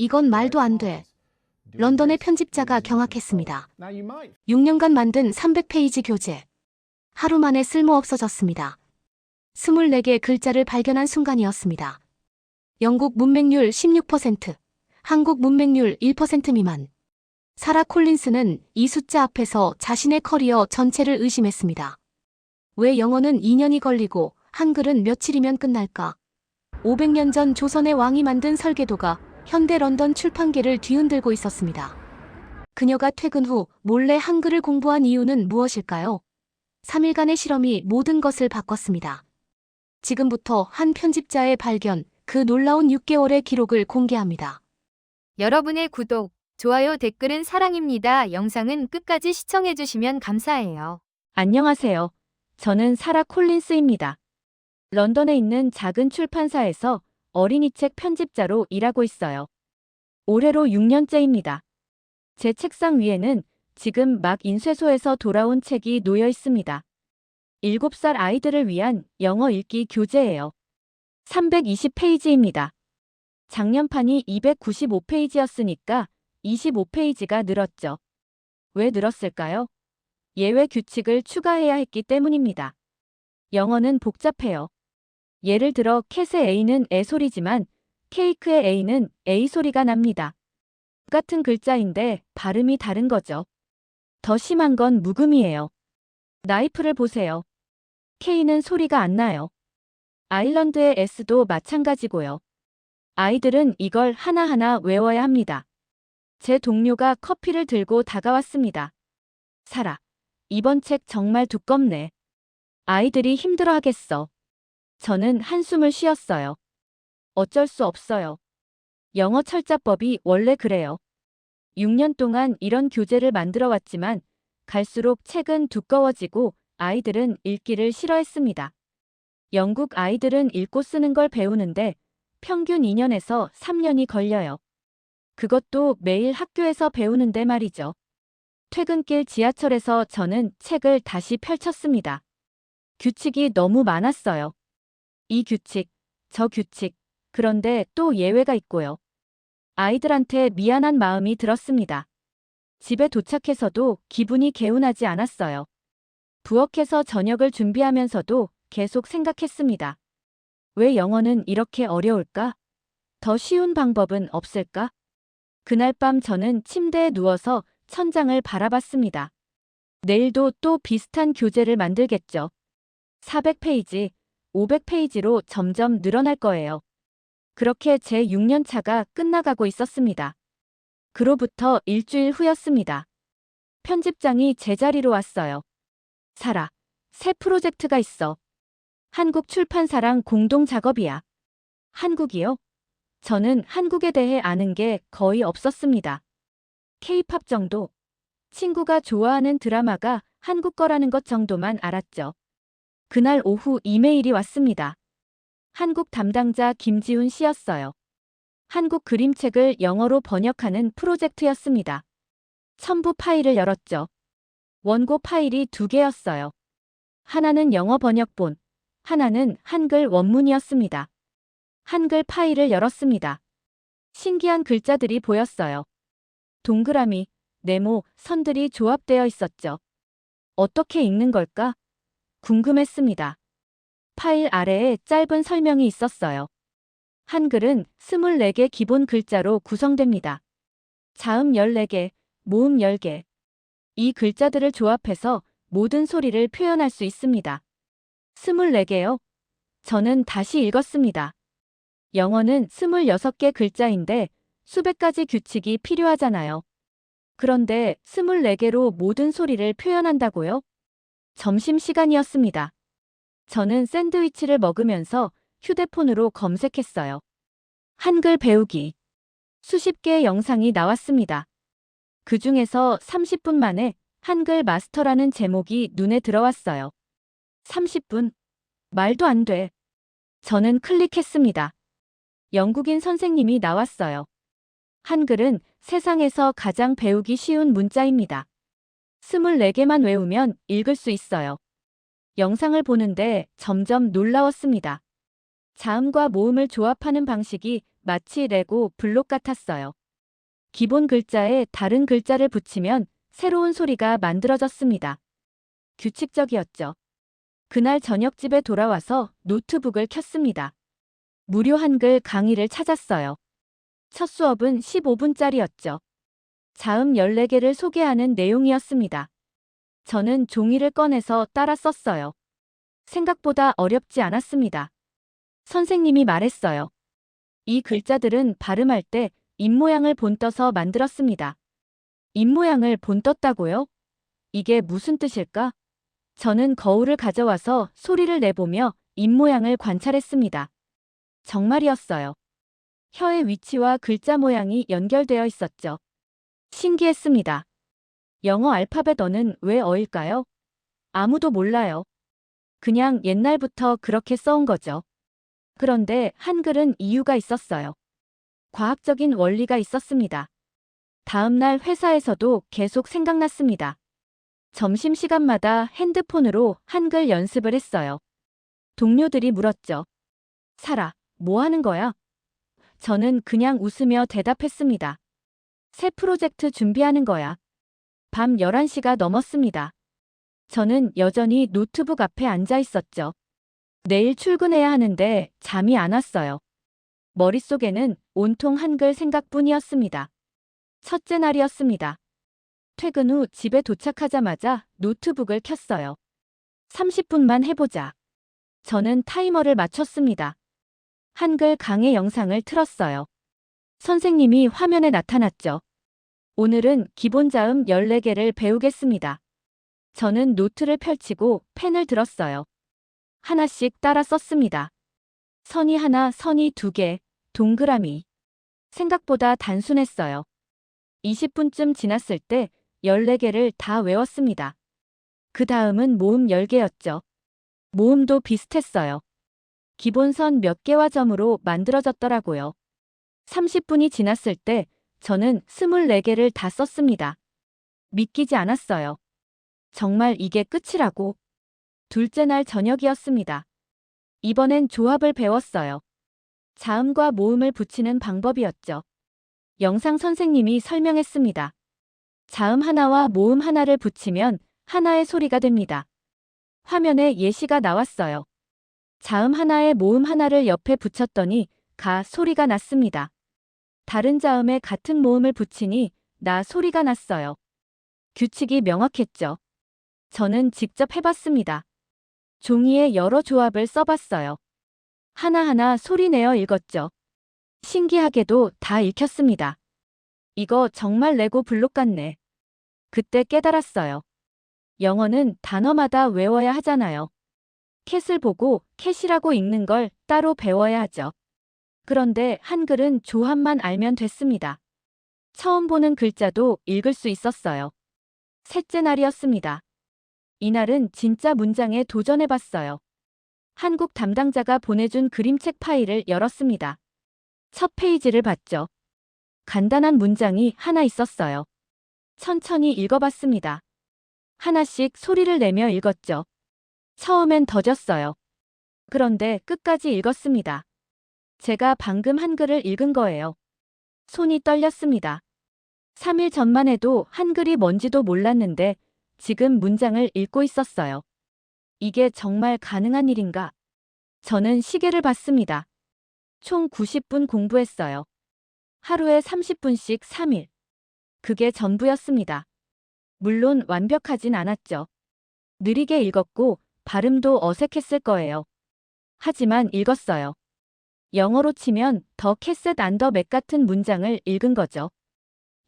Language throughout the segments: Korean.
이건 말도 안 돼. 런던의 편집자가 경악했습니다. 6년간 만든 300페이지 교재. 하루 만에 쓸모 없어졌습니다. 24개 글자를 발견한 순간이었습니다. 영국 문맹률 16%, 한국 문맹률 1% 미만. 사라 콜린스는 이 숫자 앞에서 자신의 커리어 전체를 의심했습니다. 왜 영어는 2년이 걸리고 한글은 며칠이면 끝날까? 500년 전 조선의 왕이 만든 설계도가 현대 런던 출판계를 뒤흔들고 있었습니다. 그녀가 퇴근 후 몰래 한글을 공부한 이유는 무엇일까요? 3일간의 실험이 모든 것을 바꿨습니다. 지금부터 한 편집자의 발견, 그 놀라운 6개월의 기록을 공개합니다. 여러분의 구독, 좋아요, 댓글은 사랑입니다. 영상은 끝까지 시청해주시면 감사해요. 안녕하세요. 저는 사라 콜린스입니다. 런던에 있는 작은 출판사에서 어린이책 편집자로 일하고 있어요. 올해로 6년째입니다. 제 책상 위에는 지금 막 인쇄소에서 돌아온 책이 놓여 있습니다. 7살 아이들을 위한 영어 읽기 교재예요. 320페이지입니다. 작년판이 295페이지였으니까 25페이지가 늘었죠. 왜 늘었을까요? 예외 규칙을 추가해야 했기 때문입니다. 영어는 복잡해요. 예를 들어 캣의 A는 애 소리지만 케이크의 A는 A 소리가 납니다. 같은 글자인데 발음이 다른 거죠. 더 심한 건 묵음이에요. 나이프를 보세요. K는 소리가 안 나요. 아일랜드의 S도 마찬가지고요. 아이들은 이걸 하나하나 외워야 합니다. 제 동료가 커피를 들고 다가왔습니다. 사라, 이번 책 정말 두껍네. 아이들이 힘들어 하겠어. 저는 한숨을 쉬었어요. 어쩔 수 없어요. 영어 철자법이 원래 그래요. 6년 동안 이런 교재를 만들어 왔지만 갈수록 책은 두꺼워지고 아이들은 읽기를 싫어했습니다. 영국 아이들은 읽고 쓰는 걸 배우는데 평균 2년에서 3년이 걸려요. 그것도 매일 학교에서 배우는데 말이죠. 퇴근길 지하철에서 저는 책을 다시 펼쳤습니다. 규칙이 너무 많았어요. 이 규칙, 저 규칙, 그런데 또 예외가 있고요. 아이들한테 미안한 마음이 들었습니다. 집에 도착해서도 기분이 개운하지 않았어요. 부엌에서 저녁을 준비하면서도 계속 생각했습니다. 왜 영어는 이렇게 어려울까? 더 쉬운 방법은 없을까? 그날 밤 저는 침대에 누워서 천장을 바라봤습니다. 내일도 또 비슷한 교재를 만들겠죠. 400페이지, 500페이지로 점점 늘어날 거예요. 그렇게 제 6년 차가 끝나가고 있었습니다. 그로부터 일주일 후였습니다. 편집장이 제자리로 왔어요. 사라, 새 프로젝트가 있어. 한국 출판사랑 공동 작업이야. 한국이요? 저는 한국에 대해 아는 게 거의 없었습니다. 케이팝 정도. 친구가 좋아하는 드라마가 한국 거라는 것 정도만 알았죠. 그날 오후 이메일이 왔습니다. 한국 담당자 김지훈 씨였어요. 한국 그림책을 영어로 번역하는 프로젝트였습니다. 첨부 파일을 열었죠. 원고 파일이 두 개였어요. 하나는 영어 번역본, 하나는 한글 원문이었습니다. 한글 파일을 열었습니다. 신기한 글자들이 보였어요. 동그라미, 네모, 선들이 조합되어 있었죠. 어떻게 읽는 걸까? 궁금했습니다. 파일 아래에 짧은 설명이 있었어요. 한글은 24개 기본 글자로 구성됩니다. 자음 14개, 모음 10개. 이 글자들을 조합해서 모든 소리를 표현할 수 있습니다. 24개요? 저는 다시 읽었습니다. 영어는 26개 글자인데 수백 가지 규칙이 필요하잖아요. 그런데 24개로 모든 소리를 표현한다고요? 점심시간이었습니다. 저는 샌드위치를 먹으면서 휴대폰으로 검색했어요. 한글 배우기. 수십 개의 영상이 나왔습니다. 그 중에서 30분 만에 한글 마스터라는 제목이 눈에 들어왔어요. 30분? 말도 안 돼. 저는 클릭했습니다. 영국인 선생님이 나왔어요. 한글은 세상에서 가장 배우기 쉬운 문자입니다. 24개만 외우면 읽을 수 있어요. 영상을 보는데 점점 놀라웠습니다. 자음과 모음을 조합하는 방식이 마치 레고 블록 같았어요. 기본 글자에 다른 글자를 붙이면 새로운 소리가 만들어졌습니다. 규칙적이었죠. 그날 저녁 집에 돌아와서 노트북을 켰습니다. 무료 한글 강의를 찾았어요. 첫 수업은 15분짜리였죠. 자음 14개를 소개하는 내용이었습니다. 저는 종이를 꺼내서 따라 썼어요. 생각보다 어렵지 않았습니다. 선생님이 말했어요. 이 글자들은 발음할 때 입모양을 본떠서 만들었습니다. 입모양을 본떴다고요? 이게 무슨 뜻일까? 저는 거울을 가져와서 소리를 내보며 입모양을 관찰했습니다. 정말이었어요. 혀의 위치와 글자 모양이 연결되어 있었죠. 신기했습니다. 영어 알파벳 어는 왜 어일까요? 아무도 몰라요. 그냥 옛날부터 그렇게 써온 거죠. 그런데 한글은 이유가 있었어요. 과학적인 원리가 있었습니다. 다음 날 회사에서도 계속 생각났습니다. 점심시간마다 핸드폰으로 한글 연습을 했어요. 동료들이 물었죠. 사라, 뭐 하는 거야? 저는 그냥 웃으며 대답했습니다. 새 프로젝트 준비하는 거야. 밤 11시가 넘었습니다. 저는 여전히 노트북 앞에 앉아 있었죠. 내일 출근해야 하는데 잠이 안 왔어요. 머릿속에는 온통 한글 생각뿐이었습니다. 첫째 날이었습니다. 퇴근 후 집에 도착하자마자 노트북을 켰어요. 30분만 해보자. 저는 타이머를 맞췄습니다. 한글 강의 영상을 틀었어요. 선생님이 화면에 나타났죠. 오늘은 기본 자음 14개를 배우겠습니다. 저는 노트를 펼치고 펜을 들었어요. 하나씩 따라 썼습니다. 선이 하나, 선이 두 개, 동그라미. 생각보다 단순했어요. 20분쯤 지났을 때 14개를 다 외웠습니다. 그 다음은 모음 10개였죠. 모음도 비슷했어요. 기본선 몇 개와 점으로 만들어졌더라고요. 30분이 지났을 때 저는 24개를 다 썼습니다. 믿기지 않았어요. 정말 이게 끝이라고. 둘째 날 저녁이었습니다. 이번엔 조합을 배웠어요. 자음과 모음을 붙이는 방법이었죠. 영상 선생님이 설명했습니다. 자음 하나와 모음 하나를 붙이면 하나의 소리가 됩니다. 화면에 예시가 나왔어요. 자음 하나에 모음 하나를 옆에 붙였더니 가 소리가 났습니다. 다른 자음에 같은 모음을 붙이니 나 소리가 났어요. 규칙이 명확했죠. 저는 직접 해봤습니다. 종이에 여러 조합을 써봤어요. 하나하나 소리내어 읽었죠. 신기하게도 다 읽혔습니다. 이거 정말 레고 블록 같네. 그때 깨달았어요. 영어는 단어마다 외워야 하잖아요. 캣을 보고 캣이라고 읽는 걸 따로 배워야 하죠. 그런데 한글은 조합만 알면 됐습니다. 처음 보는 글자도 읽을 수 있었어요. 셋째 날이었습니다. 이날은 진짜 문장에 도전해봤어요. 한국 담당자가 보내준 그림책 파일을 열었습니다. 첫 페이지를 봤죠. 간단한 문장이 하나 있었어요. 천천히 읽어봤습니다. 하나씩 소리를 내며 읽었죠. 처음엔 더뎠어요. 그런데 끝까지 읽었습니다. 제가 방금 한글을 읽은 거예요. 손이 떨렸습니다. 3일 전만 해도 한글이 뭔지도 몰랐는데 지금 문장을 읽고 있었어요. 이게 정말 가능한 일인가? 저는 시계를 봤습니다. 총 90분 공부했어요. 하루에 30분씩 3일. 그게 전부였습니다. 물론 완벽하진 않았죠. 느리게 읽었고 발음도 어색했을 거예요. 하지만 읽었어요. 영어로 치면 더 캐셋 안더 맥 같은 문장을 읽은 거죠.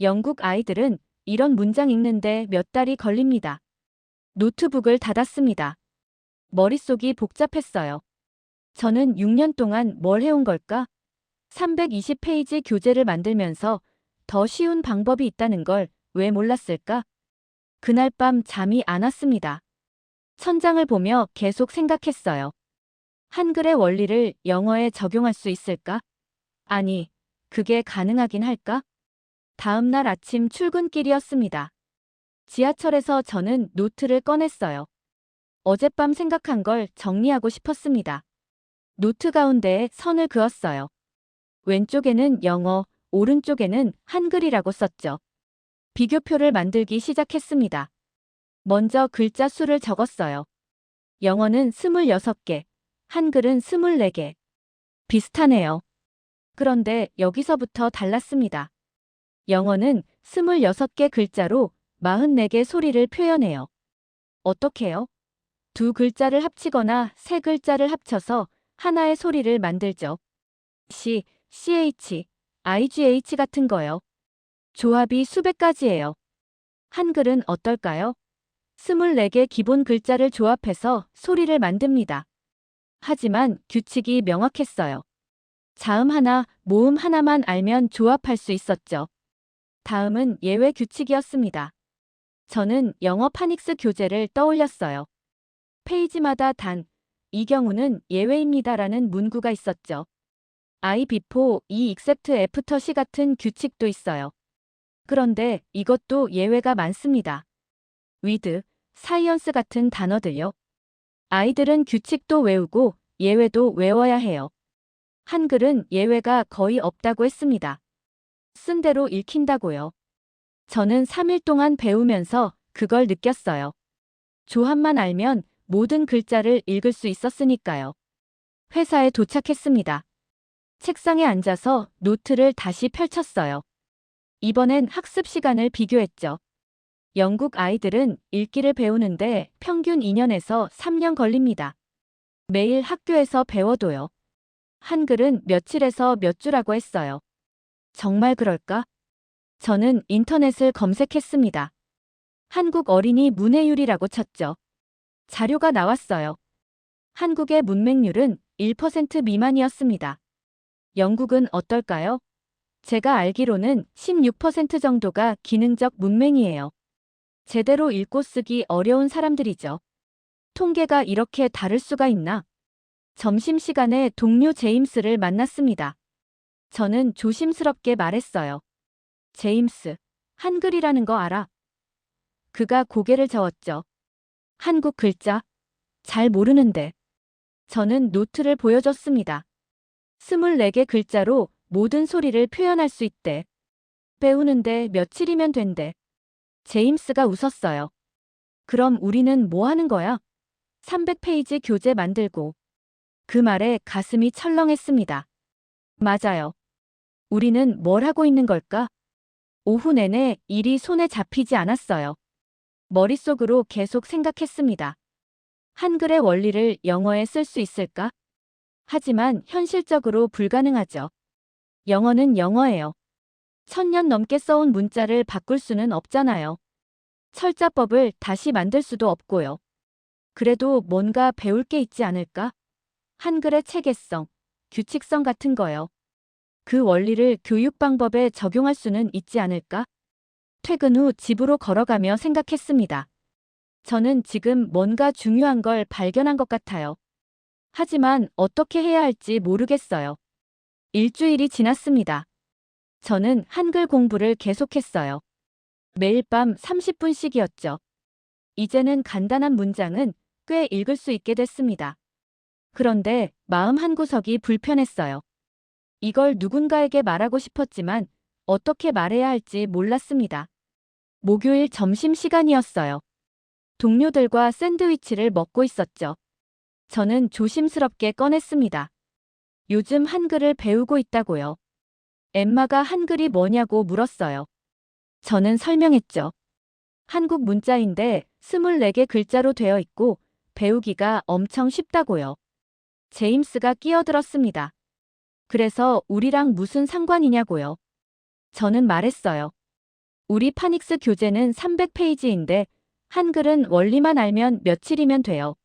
영국 아이들은 이런 문장 읽는데 몇 달이 걸립니다. 노트북을 닫았습니다. 머릿속이 복잡했어요. 저는 6년 동안 뭘 해온 걸까? 320페이지 교재를 만들면서 더 쉬운 방법이 있다는 걸 왜 몰랐을까? 그날 밤 잠이 안 왔습니다. 천장을 보며 계속 생각했어요. 한글의 원리를 영어에 적용할 수 있을까? 아니, 그게 가능하긴 할까? 다음 날 아침 출근길이었습니다. 지하철에서 저는 노트를 꺼냈어요. 어젯밤 생각한 걸 정리하고 싶었습니다. 노트 가운데에 선을 그었어요. 왼쪽에는 영어, 오른쪽에는 한글이라고 썼죠. 비교표를 만들기 시작했습니다. 먼저 글자 수를 적었어요. 영어는 26개, 한글은 24개. 비슷하네요. 그런데 여기서부터 달랐습니다. 영어는 26개 글자로 44개 소리를 표현해요. 어떻게요? 두 글자를 합치거나 세 글자를 합쳐서 하나의 소리를 만들죠. C, CH, IGH 같은 거요. 조합이 수백 가지예요. 한글은 어떨까요? 24개 기본 글자를 조합해서 소리를 만듭니다. 하지만 규칙이 명확했어요. 자음 하나, 모음 하나만 알면 조합할 수 있었죠. 다음은 예외 규칙이었습니다. 저는 영어 파닉스 교재를 떠올렸어요. 페이지마다 단, 이 경우는 예외입니다라는 문구가 있었죠. I before, E except after C 같은 규칙도 있어요. 그런데 이것도 예외가 많습니다. with, science 같은 단어들요. 아이들은 규칙도 외우고 예외도 외워야 해요. 한글은 예외가 거의 없다고 했습니다. 쓴 대로 읽힌다고요. 저는 3일 동안 배우면서 그걸 느꼈어요. 조합만 알면 모든 글자를 읽을 수 있었으니까요. 회사에 도착했습니다. 책상에 앉아서 노트를 다시 펼쳤어요. 이번엔 학습 시간을 비교했죠. 영국 아이들은 읽기를 배우는데 평균 2년에서 3년 걸립니다. 매일 학교에서 배워도요. 한글은 며칠에서 몇 주라고 했어요. 정말 그럴까? 저는 인터넷을 검색했습니다. 한국 어린이 문해율이라고 쳤죠. 자료가 나왔어요. 한국의 문맹률은 1% 미만이었습니다. 영국은 어떨까요? 제가 알기로는 16% 정도가 기능적 문맹이에요. 제대로 읽고 쓰기 어려운 사람들이죠. 통계가 이렇게 다를 수가 있나? 점심시간에 동료 제임스를 만났습니다. 저는 조심스럽게 말했어요. 제임스, 한글이라는 거 알아? 그가 고개를 저었죠. 한국 글자? 잘 모르는데. 저는 노트를 보여줬습니다. 24개 글자로 모든 소리를 표현할 수 있대. 배우는데 며칠이면 된대. 제임스가 웃었어요. 그럼 우리는 뭐 하는 거야? 300페이지 교재 만들고. 그 말에 가슴이 철렁했습니다. 맞아요. 우리는 뭘 하고 있는 걸까? 오후 내내 일이 손에 잡히지 않았어요. 머릿속으로 계속 생각했습니다. 한글의 원리를 영어에 쓸 수 있을까? 하지만 현실적으로 불가능하죠. 영어는 영어예요. 천년 넘게 써온 문자를 바꿀 수는 없잖아요. 철자법을 다시 만들 수도 없고요. 그래도 뭔가 배울 게 있지 않을까? 한글의 체계성, 규칙성 같은 거요. 그 원리를 교육 방법에 적용할 수는 있지 않을까? 퇴근 후 집으로 걸어가며 생각했습니다. 저는 지금 뭔가 중요한 걸 발견한 것 같아요. 하지만 어떻게 해야 할지 모르겠어요. 일주일이 지났습니다. 저는 한글 공부를 계속했어요. 매일 밤 30분씩이었죠. 이제는 간단한 문장은 꽤 읽을 수 있게 됐습니다. 그런데 마음 한구석이 불편했어요. 이걸 누군가에게 말하고 싶었지만 어떻게 말해야 할지 몰랐습니다. 목요일 점심 시간이었어요. 동료들과 샌드위치를 먹고 있었죠. 저는 조심스럽게 꺼냈습니다. 요즘 한글을 배우고 있다고요. 엠마가 한글이 뭐냐고 물었어요. 저는 설명했죠. 한국 문자인데 24개 글자로 되어 있고 배우기가 엄청 쉽다고요. 제임스가 끼어들었습니다. 그래서 우리랑 무슨 상관이냐고요. 저는 말했어요. 우리 파닉스 교재는 300페이지인데 한글은 원리만 알면 며칠이면 돼요.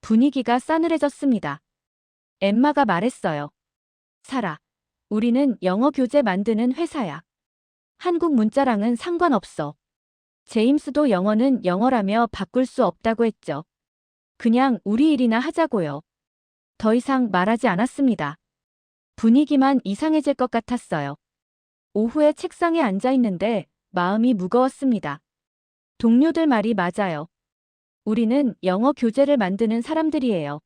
분위기가 싸늘해졌습니다. 엠마가 말했어요. 사라, 우리는 영어 교재 만드는 회사야. 한국 문자랑은 상관없어. 제임스도 영어는 영어라며 바꿀 수 없다고 했죠. 그냥 우리 일이나 하자고요. 더 이상 말하지 않았습니다. 분위기만 이상해질 것 같았어요. 오후에 책상에 앉아 있는데 마음이 무거웠습니다. 동료들 말이 맞아요. 우리는 영어 교재를 만드는 사람들이에요.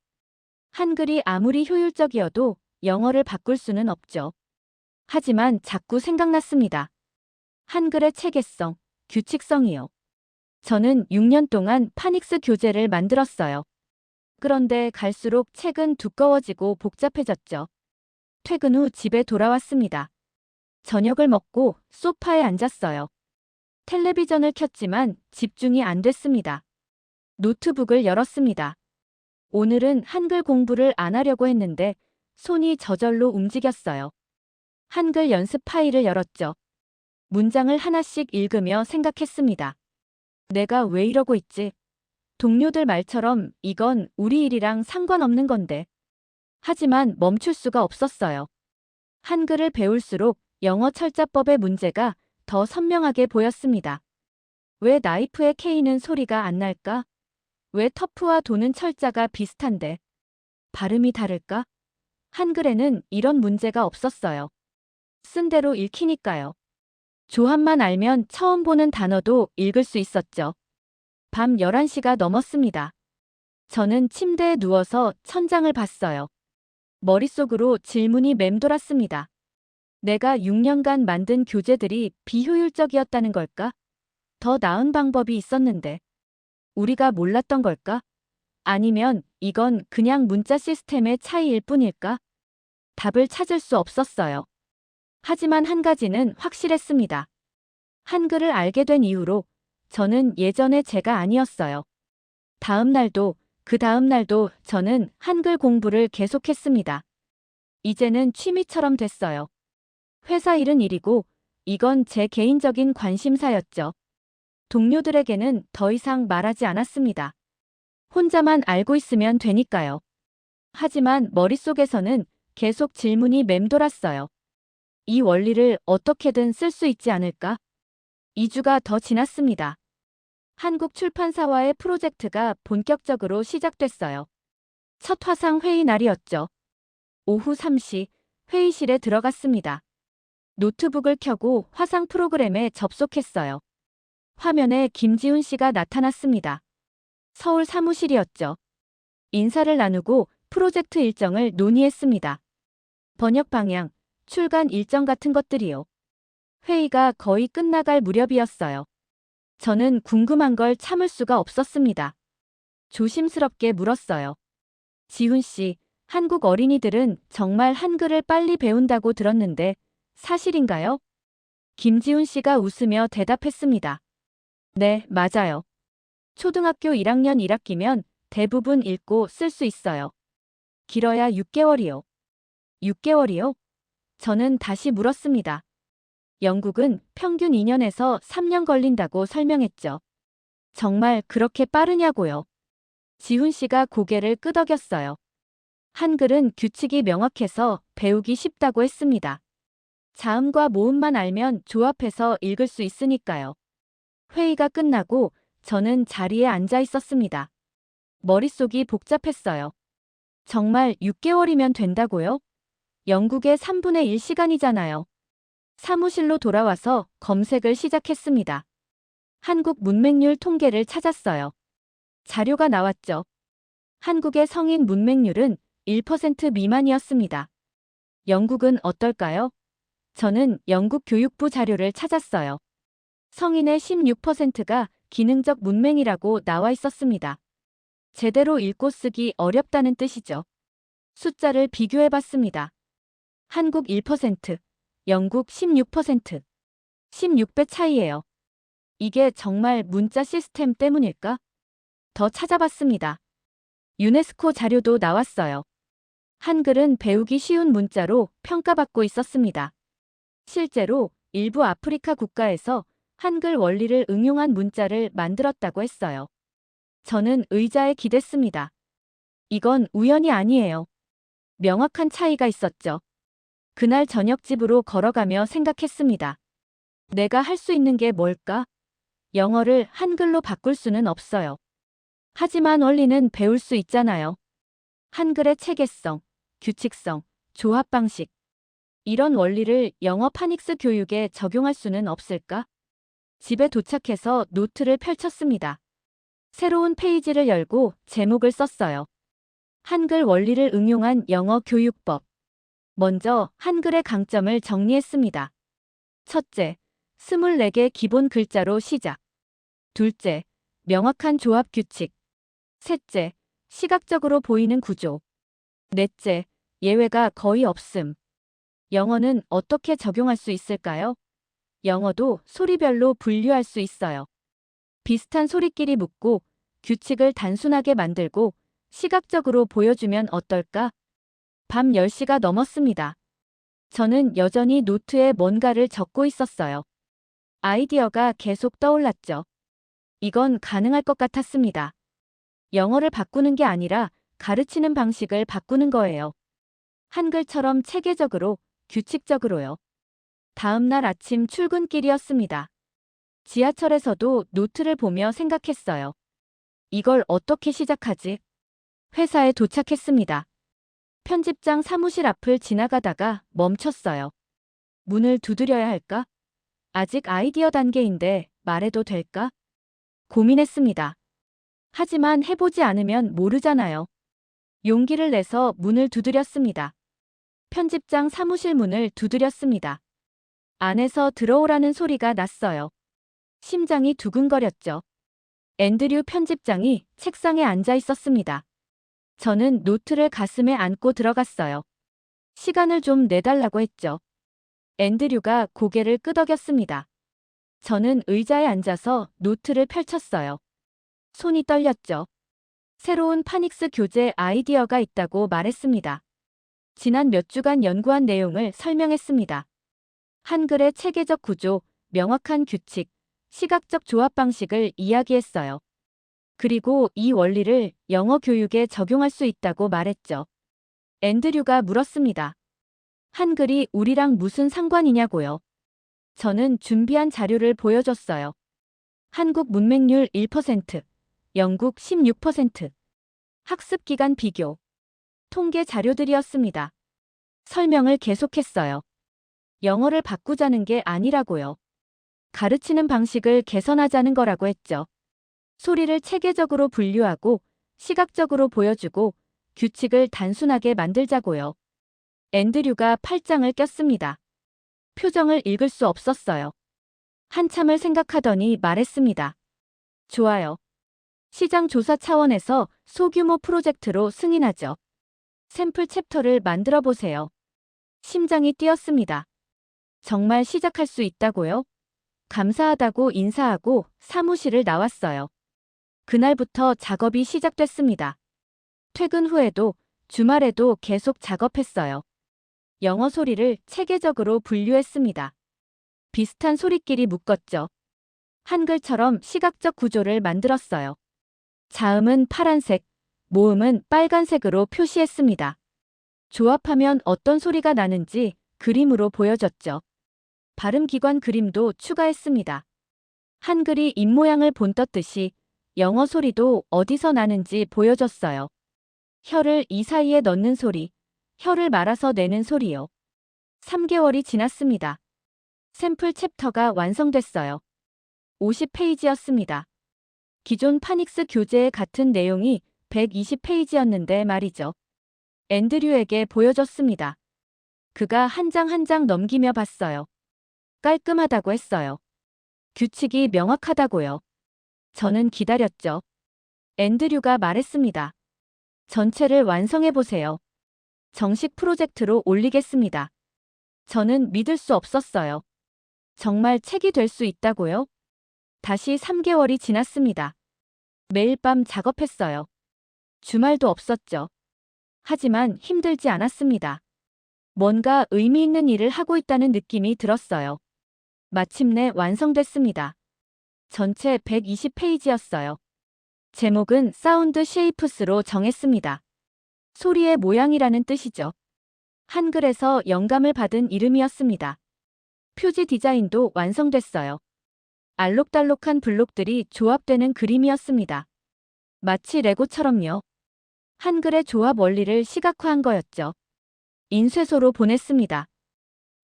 한글이 아무리 효율적이어도 영어를 바꿀 수는 없죠. 하지만 자꾸 생각났습니다. 한글의 체계성, 규칙성이요. 저는 6년 동안 파닉스 교재를 만들었어요. 그런데 갈수록 책은 두꺼워지고 복잡해졌죠. 퇴근 후 집에 돌아왔습니다. 저녁을 먹고 소파에 앉았어요. 텔레비전을 켰지만 집중이 안 됐습니다. 노트북을 열었습니다. 오늘은 한글 공부를 안 하려고 했는데 손이 저절로 움직였어요. 한글 연습 파일을 열었죠. 문장을 하나씩 읽으며 생각했습니다. 내가 왜 이러고 있지? 동료들 말처럼 이건 우리 일이랑 상관없는 건데. 하지만 멈출 수가 없었어요. 한글을 배울수록 영어 철자법의 문제가 더 선명하게 보였습니다. 왜 나이프의 K는 소리가 안 날까? 왜 터프와 도는 철자가 비슷한데? 발음이 다를까? 한글에는 이런 문제가 없었어요. 쓴 대로 읽히니까요. 조합만 알면 처음 보는 단어도 읽을 수 있었죠. 밤 11시가 넘었습니다. 저는 침대에 누워서 천장을 봤어요. 머릿속으로 질문이 맴돌았습니다. 내가 6년간 만든 교재들이 비효율적이었다는 걸까? 더 나은 방법이 있었는데. 우리가 몰랐던 걸까? 아니면 이건 그냥 문자 시스템의 차이일 뿐일까? 답을 찾을 수 없었어요. 하지만 한 가지는 확실했습니다. 한글을 알게 된 이후로 저는 예전의 제가 아니었어요. 다음 날도 그 다음 날도 저는 한글 공부를 계속했습니다. 이제는 취미처럼 됐어요. 회사 일은 일이고 이건 제 개인적인 관심사였죠. 동료들에게는 더 이상 말하지 않았습니다. 혼자만 알고 있으면 되니까요. 하지만 머릿속에서는 계속 질문이 맴돌았어요. 이 원리를 어떻게든 쓸 수 있지 않을까? 2주가 더 지났습니다. 한국 출판사와의 프로젝트가 본격적으로 시작됐어요. 첫 화상 회의 날이었죠. 오후 3시 회의실에 들어갔습니다. 노트북을 켜고 화상 프로그램에 접속했어요. 화면에 김지훈 씨가 나타났습니다. 서울 사무실이었죠. 인사를 나누고 프로젝트 일정을 논의했습니다. 번역 방향, 출간 일정 같은 것들이요. 회의가 거의 끝나갈 무렵이었어요. 저는 궁금한 걸 참을 수가 없었습니다. 조심스럽게 물었어요. 지훈 씨, 한국 어린이들은 정말 한글을 빨리 배운다고 들었는데 사실인가요? 김지훈 씨가 웃으며 대답했습니다. 네, 맞아요. 초등학교 1학년 1학기면 대부분 읽고 쓸 수 있어요. 길어야 6개월이요. 6개월이요? 저는 다시 물었습니다. 영국은 평균 2년에서 3년 걸린다고 설명했죠. 정말 그렇게 빠르냐고요? 지훈 씨가 고개를 끄덕였어요. 한글은 규칙이 명확해서 배우기 쉽다고 했습니다. 자음과 모음만 알면 조합해서 읽을 수 있으니까요. 회의가 끝나고 저는 자리에 앉아 있었습니다. 머릿속이 복잡했어요. 정말 6개월이면 된다고요? 영국의 3분의 1 시간이잖아요. 사무실로 돌아와서 검색을 시작했습니다. 한국 문맹률 통계를 찾았어요. 자료가 나왔죠. 한국의 성인 문맹률은 1% 미만이었습니다. 영국은 어떨까요? 저는 영국 교육부 자료를 찾았어요. 성인의 16%가 기능적 문맹이라고 나와 있었습니다. 제대로 읽고 쓰기 어렵다는 뜻이죠. 숫자를 비교해 봤습니다. 한국 1%, 영국 16%. 16배 차이예요. 이게 정말 문자 시스템 때문일까? 더 찾아봤습니다. 유네스코 자료도 나왔어요. 한글은 배우기 쉬운 문자로 평가받고 있었습니다. 실제로 일부 아프리카 국가에서 한글 원리를 응용한 문자를 만들었다고 했어요. 저는 의자에 기댔습니다. 이건 우연이 아니에요. 명확한 차이가 있었죠. 그날 저녁 집으로 걸어가며 생각했습니다. 내가 할 수 있는 게 뭘까? 영어를 한글로 바꿀 수는 없어요. 하지만 원리는 배울 수 있잖아요. 한글의 체계성, 규칙성, 조합 방식. 이런 원리를 영어 파닉스 교육에 적용할 수는 없을까? 집에 도착해서 노트를 펼쳤습니다. 새로운 페이지를 열고 제목을 썼어요. 한글 원리를 응용한 영어 교육법. 먼저 한글의 강점을 정리했습니다. 첫째, 24개 기본 글자로 시작. 둘째, 명확한 조합 규칙. 셋째, 시각적으로 보이는 구조. 넷째, 예외가 거의 없음. 영어는 어떻게 적용할 수 있을까요? 영어도 소리별로 분류할 수 있어요. 비슷한 소리끼리 묶고 규칙을 단순하게 만들고 시각적으로 보여주면 어떨까? 밤 10시가 넘었습니다. 저는 여전히 노트에 뭔가를 적고 있었어요. 아이디어가 계속 떠올랐죠. 이건 가능할 것 같았습니다. 영어를 바꾸는 게 아니라 가르치는 방식을 바꾸는 거예요. 한글처럼 체계적으로, 규칙적으로요. 다음 날 아침 출근길이었습니다. 지하철에서도 노트를 보며 생각했어요. 이걸 어떻게 시작하지? 회사에 도착했습니다. 편집장 사무실 앞을 지나가다가 멈췄어요. 문을 두드려야 할까? 아직 아이디어 단계인데 말해도 될까? 고민했습니다. 하지만 해보지 않으면 모르잖아요. 용기를 내서 문을 두드렸습니다. 편집장 사무실 문을 두드렸습니다. 안에서 들어오라는 소리가 났어요. 심장이 두근거렸죠. 앤드류 편집장이 책상에 앉아 있었습니다. 저는 노트를 가슴에 안고 들어갔어요. 시간을 좀 내달라고 했죠. 앤드류가 고개를 끄덕였습니다. 저는 의자에 앉아서 노트를 펼쳤어요. 손이 떨렸죠. 새로운 파닉스 교재 아이디어가 있다고 말했습니다. 지난 몇 주간 연구한 내용을 설명했습니다. 한글의 체계적 구조, 명확한 규칙, 시각적 조합 방식을 이야기했어요. 그리고 이 원리를 영어 교육에 적용할 수 있다고 말했죠. 앤드류가 물었습니다. 한글이 우리랑 무슨 상관이냐고요. 저는 준비한 자료를 보여줬어요. 한국 문맹률 1%, 영국 16%, 학습 기간 비교, 통계 자료들이었습니다. 설명을 계속했어요. 영어를 바꾸자는 게 아니라고요. 가르치는 방식을 개선하자는 거라고 했죠. 소리를 체계적으로 분류하고 시각적으로 보여주고 규칙을 단순하게 만들자고요. 앤드류가 팔짱을 꼈습니다. 표정을 읽을 수 없었어요. 한참을 생각하더니 말했습니다. 좋아요. 시장 조사 차원에서 소규모 프로젝트로 승인하죠. 샘플 챕터를 만들어 보세요. 심장이 뛰었습니다. 정말 시작할 수 있다고요? 감사하다고 인사하고 사무실을 나왔어요. 그날부터 작업이 시작됐습니다. 퇴근 후에도 주말에도 계속 작업했어요. 영어 소리를 체계적으로 분류했습니다. 비슷한 소리끼리 묶었죠. 한글처럼 시각적 구조를 만들었어요. 자음은 파란색, 모음은 빨간색으로 표시했습니다. 조합하면 어떤 소리가 나는지 그림으로 보여줬죠. 발음기관 그림도 추가했습니다. 한글이 입모양을 본떴듯이 영어 소리도 어디서 나는지 보여줬어요. 혀를 이 사이에 넣는 소리, 혀를 말아서 내는 소리요. 3개월이 지났습니다. 샘플 챕터가 완성됐어요. 50페이지였습니다. 기존 파닉스 교재의 같은 내용이 120페이지였는데 말이죠. 앤드류에게 보여줬습니다. 그가 한 장 한 장 넘기며 봤어요. 깔끔하다고 했어요. 규칙이 명확하다고요. 저는 기다렸죠. 앤드류가 말했습니다. 전체를 완성해보세요. 정식 프로젝트로 올리겠습니다. 저는 믿을 수 없었어요. 정말 책이 될 수 있다고요? 다시 3개월이 지났습니다. 매일 밤 작업했어요. 주말도 없었죠. 하지만 힘들지 않았습니다. 뭔가 의미 있는 일을 하고 있다는 느낌이 들었어요. 마침내 완성됐습니다. 전체 120페이지였어요. 제목은 사운드 쉐이프스로 정했습니다. 소리의 모양이라는 뜻이죠. 한글에서 영감을 받은 이름이었습니다. 표지 디자인도 완성됐어요. 알록달록한 블록들이 조합되는 그림이었습니다. 마치 레고처럼요. 한글의 조합 원리를 시각화한 거였죠. 인쇄소로 보냈습니다.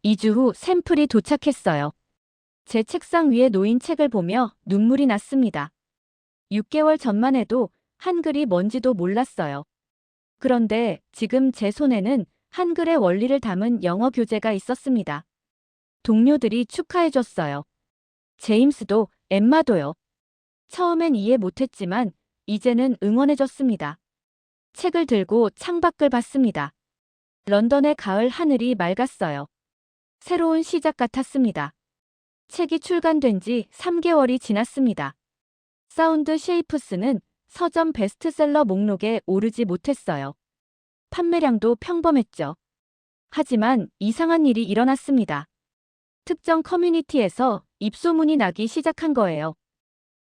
2주 후 샘플이 도착했어요. 제 책상 위에 놓인 책을 보며 눈물이 났습니다. 6개월 전만 해도 한글이 뭔지도 몰랐어요. 그런데 지금 제 손에는 한글의 원리를 담은 영어 교재가 있었습니다. 동료들이 축하해줬어요. 제임스도 엠마도요. 처음엔 이해 못했지만 이제는 응원해줬습니다. 책을 들고 창밖을 봤습니다. 런던의 가을 하늘이 맑았어요. 새로운 시작 같았습니다. 책이 출간된 지 3개월이 지났습니다. 사운드 쉐이프스는 서점 베스트셀러 목록에 오르지 못했어요. 판매량도 평범했죠. 하지만 이상한 일이 일어났습니다. 특정 커뮤니티에서 입소문이 나기 시작한 거예요.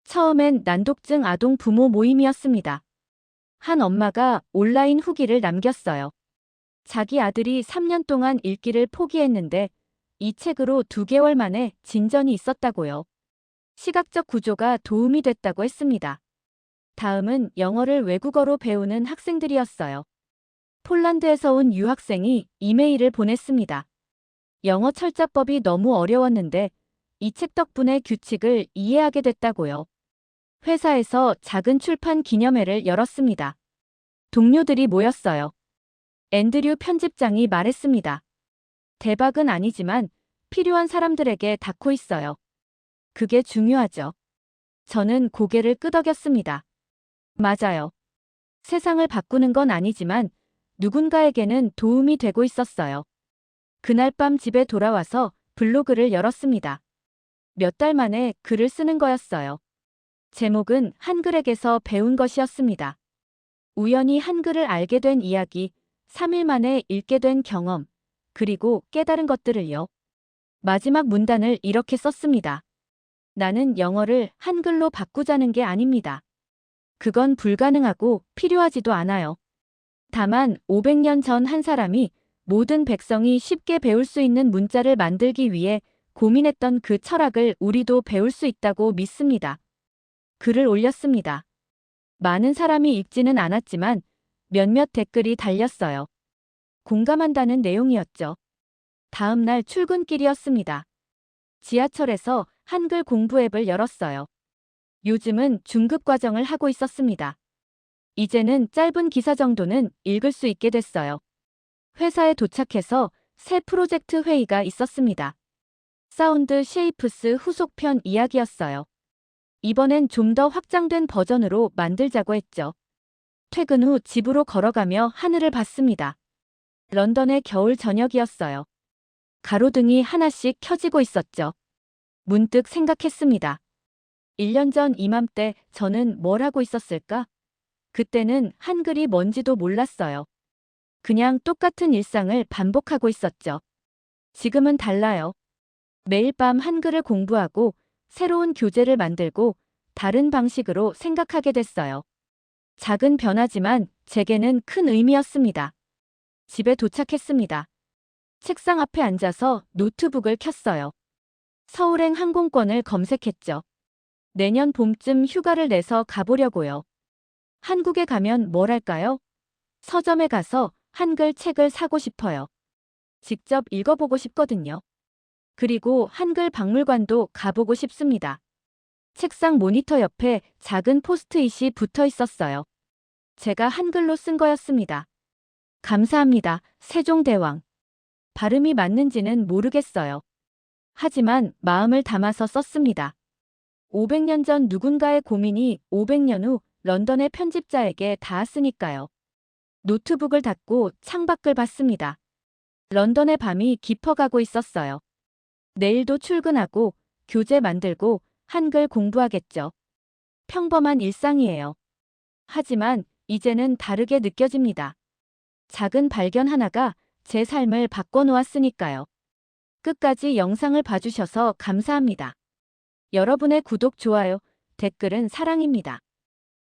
처음엔 난독증 아동 부모 모임이었습니다. 한 엄마가 온라인 후기를 남겼어요. 자기 아들이 3년 동안 읽기를 포기했는데 이 책으로 2개월 만에 진전이 있었다고요. 시각적 구조가 도움이 됐다고 했습니다. 다음은 영어를 외국어로 배우는 학생들이었어요. 폴란드에서 온 유학생이 이메일을 보냈습니다. 영어 철자법이 너무 어려웠는데 이 책 덕분에 규칙을 이해하게 됐다고요. 회사에서 작은 출판 기념회를 열었습니다. 동료들이 모였어요. 앤드류 편집장이 말했습니다. 대박은 아니지만 필요한 사람들에게 닿고 있어요. 그게 중요하죠. 저는 고개를 끄덕였습니다. 맞아요. 세상을 바꾸는 건 아니지만 누군가에게는 도움이 되고 있었어요. 그날 밤 집에 돌아와서 블로그를 열었습니다. 몇 달 만에 글을 쓰는 거였어요. 제목은 한글에게서 배운 것이었습니다. 우연히 한글을 알게 된 이야기, 3일 만에 읽게 된 경험, 그리고 깨달은 것들을요. 마지막 문단을 이렇게 썼습니다. 나는 영어를 한글로 바꾸자는 게 아닙니다. 그건 불가능하고 필요하지도 않아요. 다만 500년 전 한 사람이 모든 백성이 쉽게 배울 수 있는 문자를 만들기 위해 고민했던 그 철학을 우리도 배울 수 있다고 믿습니다. 글을 올렸습니다. 많은 사람이 읽지는 않았지만 몇몇 댓글이 달렸어요. 공감한다는 내용이었죠. 다음 날 출근길이었습니다. 지하철에서 한글 공부 앱을 열었어요. 요즘은 중급 과정을 하고 있었습니다. 이제는 짧은 기사 정도는 읽을 수 있게 됐어요. 회사에 도착해서 새 프로젝트 회의가 있었습니다. 사운드 쉐이프스 후속편 이야기였어요. 이번엔 좀 더 확장된 버전으로 만들자고 했죠. 퇴근 후 집으로 걸어가며 하늘을 봤습니다. 런던의 겨울 저녁이었어요. 가로등이 하나씩 켜지고 있었죠. 문득 생각했습니다. 1년 전 이맘때 저는 뭘 하고 있었을까? 그때는 한글이 뭔지도 몰랐어요. 그냥 똑같은 일상을 반복하고 있었죠. 지금은 달라요. 매일 밤 한글을 공부하고 새로운 교재를 만들고 다른 방식으로 생각하게 됐어요. 작은 변화지만 제게는 큰 의미였습니다. 집에 도착했습니다. 책상 앞에 앉아서 노트북을 켰어요. 서울행 항공권을 검색했죠. 내년 봄쯤 휴가를 내서 가보려고요. 한국에 가면 뭘 할까요? 서점에 가서 한글 책을 사고 싶어요. 직접 읽어보고 싶거든요. 그리고 한글 박물관도 가보고 싶습니다. 책상 모니터 옆에 작은 포스트잇이 붙어 있었어요. 제가 한글로 쓴 거였습니다. 감사합니다, 세종대왕. 발음이 맞는지는 모르겠어요. 하지만 마음을 담아서 썼습니다. 500년 전 누군가의 고민이 500년 후 런던의 편집자에게 닿았으니까요. 노트북을 닫고 창밖을 봤습니다. 런던의 밤이 깊어가고 있었어요. 내일도 출근하고 교재 만들고 한글 공부하겠죠. 평범한 일상이에요. 하지만 이제는 다르게 느껴집니다. 작은 발견 하나가 제 삶을 바꿔놓았으니까요. 끝까지 영상을 봐주셔서 감사합니다. 여러분의 구독, 좋아요, 댓글은 사랑입니다.